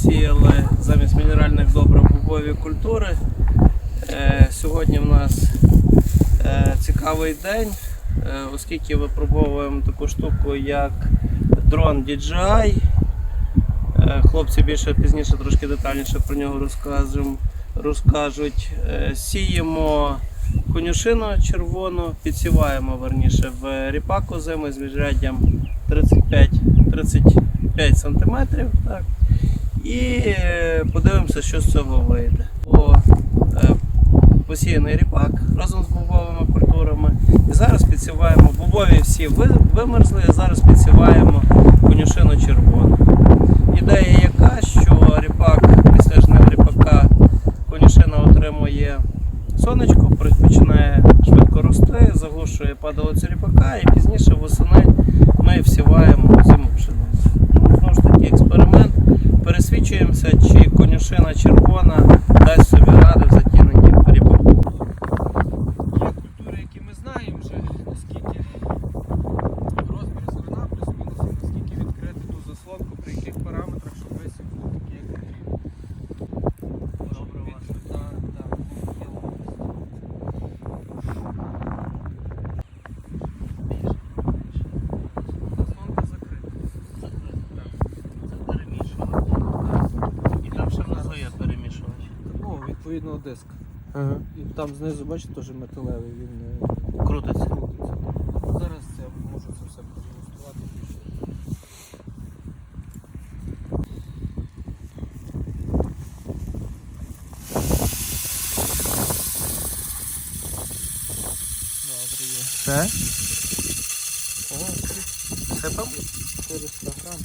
посіяли замість мінеральних добрив бобові культури. Е, Сьогодні в нас е, цікавий день, е, оскільки випробовуємо таку штуку, як дрон DJI. Хлопці більше пізніше трошки детальніше про нього розкажуть. Сіємо конюшину червону, підсіваємо верніше в ріпак озимий з міжряддям 35, 35 см. Так. І е, подивимося, що з цього вийде. О, е, посіяний ріпак разом з бобовими культурами. І зараз підсіваємо бобові всі вимерзли, а зараз підсіваємо конюшину червону. Ідея яка, що ріпак після жнив ріпака конюшина отримує сонечко, починає швидко рости, заглушує падалицю ріпака і пізніше восени заслонку, параметрах, щоб висів був такий, як потрібно. Добре, Від- Так, так. Заслонка закрита. Це перемішувач. І там ще внизу є перемішувач. Ну, відповідного диска. І там знизу, бачите, теж металевий, він е, Крутиться. крутиться. Зараз це можу це все продемонструвати. Добре є. Все? О, Сипав? 400 грам.